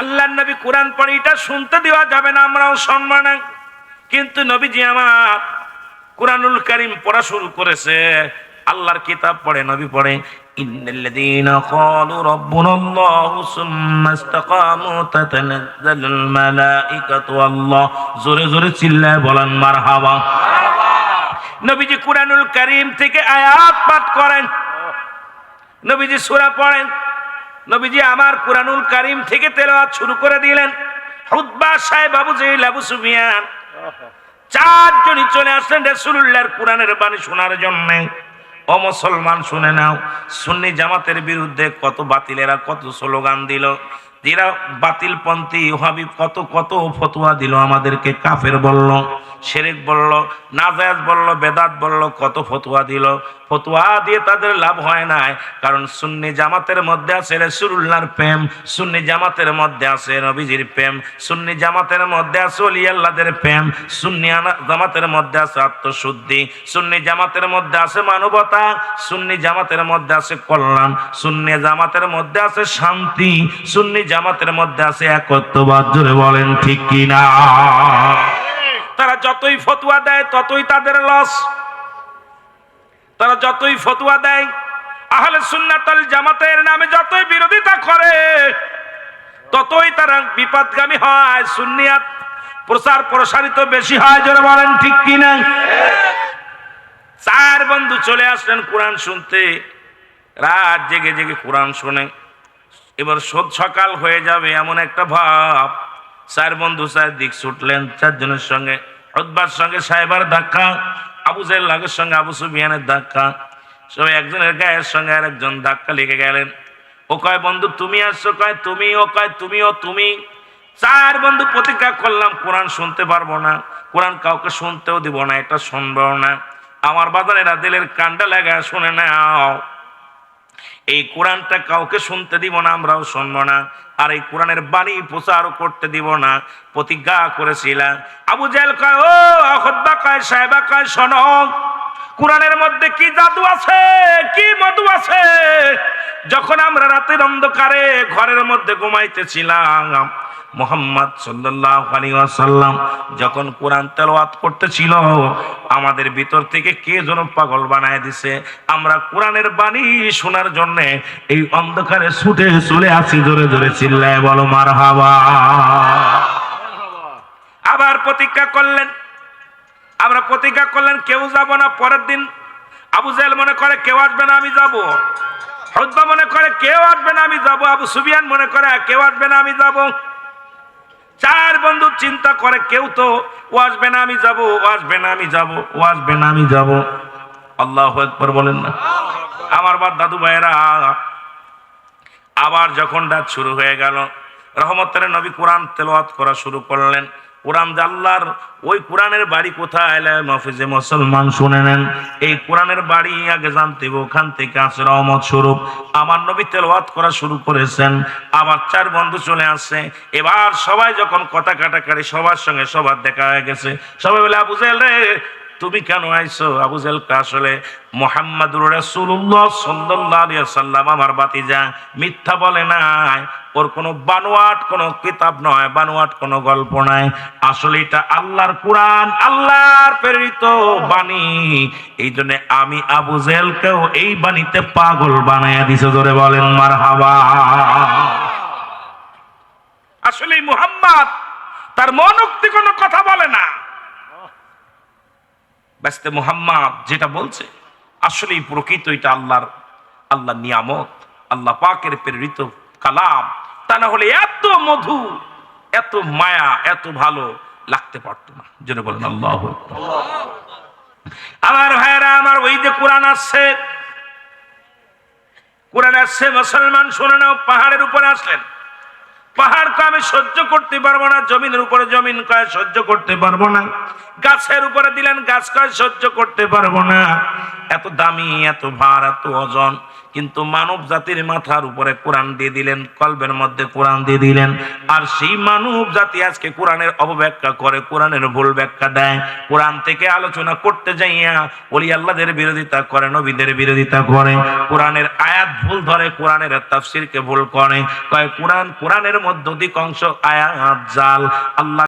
আল্লাহ নবী কোরআন পড়ে, এটা শুনতে দেওয়া যাবে না, আমরাও সম্মান। কিন্তু নবীজি আমার কোরআনুল করিম পড়া শুরু করেছে, আল্লাহর কিতাব পড়ে, নবী পড়ে জোরে জোরে চিল্লায় নবীজি কোরআনুল করিম থেকে করেন। নবীজি সূরা পড়েন নবীজি আমার কোরআনুল কারিম থেকে তেলাওয়াত শুরু করে দিলেন। হুদবা সাহেব আবু জেহিল, আবু সুফিয়ান। চারজনই চলে আসলেন রাসূলুল্লাহর কোরআনের বাণী শোনার জন্য। ও মুসলমান শুনে নাও, সুন্নি জামাতের বিরুদ্ধে কত বাতিলেরা কত স্লোগান দিল। যারা বাতিলপন্থী হাবিব কত কত ফতোয়া দিল আমাদেরকে, কাফের বলল শেরেক বলল, নাজায়াজ বলল, বেদাত বলল, কত ফতোয়া দিল। ফতোয়া দিয়ে তাদের লাভ হয় নাই, কারণ সুন্নি জামাতের মধ্যে আছে রসুল্লাহর প্রেম, সুন্নি জামাতের মধ্যে আছে নবীজির প্রেম, সুন্নি জামাতের মধ্যে আছে অলি আল্লাহদের প্রেম, সুন্নি জামাতের মধ্যে আছে আত্মশুদ্ধি, সুন্নি জামাতের মধ্যে আছে মানবতা, সুন্নি জামাতের মধ্যে আছে কল্যাণ, সুন্নি জামাতের মধ্যে আছে শান্তি, সুন্নি জামাতের মধ্যে আছে একত্ববাদ, জোরে বলেন ঠিক কিনা? তারা যতই ফতুয়া দেয়, ততই তাদের লস তারা যতই ফতুয়া দেয়, আহলে সুন্নাতাল জামাতের নামে যতই বিরোধিতা করে, ততই তারা বিপদগামী হয়। সুন্নিয়াত প্রচার প্রসারিত বেশি হয়, জোরে বলেন ঠিক কিনা? চার বন্ধু চলে আসলেন কোরআন শুনতে। রাত জেগে জেগে কোরআন শুনে। এবার সদ সকাল হয়ে যাবে এমন একটা ভাব। চার বন্ধু চার দিক ছুটলেন চারজনের সঙ্গে, হতবার সঙ্গে সাহেবার ধাক্কা, আবু লাগের সঙ্গে আবু সুবিয়ানের ধাক্কা। সবাই একজনের গায়ের সঙ্গে আর একজন ধাক্কা লেগে গেলেন। ও কয়, বন্ধু, তুমি আসছো? কয়, তুমি, ও কয়, তুমি, ও তুমি। চার বন্ধু প্রতিজ্ঞা করলাম, কোরআন শুনতে পারব না, কোরআন কাউকে শুনতেও দিব না, এটা শুনব না। আমার বাজারেরা দিলের কান্ডা লাগা, শুনে নাও। এই কোরআনটা কাউকে শুনতে দিব না, আমরাও শুনব না। আর এই কোরআনের বাণী প্রচারও করতে দিব না। প্রতিজ্ঞা করেছিলাম। আবু জাল ও কয়, সাহেবা কয়, শোনো, কোরআনের মধ্যে কি জাদু আছে? কি মধু আছে? যখন আমরা রাতের অন্ধকারে ঘরের মধ্যে ঘুমাইতেছিলাম মোহাম্মদ আলাইহি ওয়াসাল্লাম যখন কোরআন তেলাওয়াত করতেছিল, আমাদের ভিতর থেকে কে যেন পাগল বানায় দিছে। আমরা কোরআনের বাণী শোনার জন্য এই অন্ধকারে ছুটে চলে আসি, জোরে জোরে চিল্লায় বলো, মারহাবা। আবার প্রতিজ্ঞা করলেন। আমরা প্রতিজ্ঞা করলেন, কেউ যাব না পরের দিন। আবু জাহেল মনে করে, কেউ আসবে না, আমি যাব। হদ্বা মনে করে, কেউ আসবে না, আমি যাব। আবু সুবিয়ান মনে করে, কেউ আসবে না, আমি যাব। চার বন্ধু চিন্তা করে, কেউ তো, ও আসবে না, আমি যাব, ও আসবে না, আমি যাব, ও আসবে না, আমি যাব। আল্লাহ একবার বলেন না। আমার বাদ দাদু ভাইয়েরা, আবার যখন রাত শুরু হয়ে গেল, রহমতের নবী কোরআন তেলোয়াত করা শুরু করলেন। কোরআন জাল্লার, ওই কোরআনের বাড়ি কোথায়? মফিজে মুসলমান শুনে নেন। এই কোরআনের বাড়ি আগে জানতে ওখান থেকে আসে রহমত স্বরূপ। আমার নবী তেল করা শুরু করেছেন, আবার চার বন্ধু চলে আসছে এবার সবাই যখন কথা কাটাকাটি, সবার সঙ্গে সবার দেখা হয়ে গেছে। সবাই বলে, আবু রে তুমি কেন আইছো? আবু জাহেল কা আসলে মোহাম্মদুর রাসূলুল্লাহ সাল্লাল্লাহু আলাইহি সাল্লাম আমার বাতিজা মিথ্যা বলে নাই। ওর কোনো বানোয়াট, কোনো কিতাব নয়, বানোয়াট কোনো গল্প নাই। আসলে এটা আল্লাহর কোরআন, আল্লাহর প্রেরিত বাণী। এই জন্য আমি আবু জেলকেও এই বাণীতে পাগল বানাইয়া দিছে ধরে বলেন, মারহাবা। আসলে মুহাম্মদ তার মনোক্তি কোনো কথা বলে না। ব্যস্ত মুহাম্মদ যেটা বলছে, আসলেই প্রকৃত এটা আল্লাহর আল্লাহ নিয়ামত, আল্লাহ পাকের প্রেরিত কালাম। তা না হলে এত মধু, এত মায়া, এত ভালো লাগতে পারতো না। যেন বলেন, আল্লাহ আমার ভাইয়েরা, আমার ওই যে কোরআন আসছে কোরআন আসছে, মুসলমান শুনে নাও, পাহাড়ের উপরে আসলেন। পাহাড়কে আমি সহ্য করতে পারব না, জমিনের উপরে জমিন কয় সহ্য করতে পারব না। গাছের উপরে দিলেন, গাছ কয়, সহ্য করতে পারব না। এত দামি, এত ভার, এত ওজন। কিন্তু মানব জাতির মাথার উপরে কোরআন দিয়ে দিলেন, কলবের মধ্যে কোরআন দিয়ে দিলেন। আর সেই মানব জাতি আজকে কোরআনের অপব্যাখ্যা করে, কোরআনের ভুল ব্যাখ্যা দেয়। কোরআন থেকে আলোচনা করতে যাইয়া ওলি আল্লাহদের বিরোধিতা করে, নবীদের বিরোধিতা করে। কোরআনের আয়াত ভুল ধরে, কোরআনের তাফসিরকে ভুল করে। কয়, কোরআন, কোরআনের মধ্য অধিকাংশ আয়াত জাল। আল্লাহ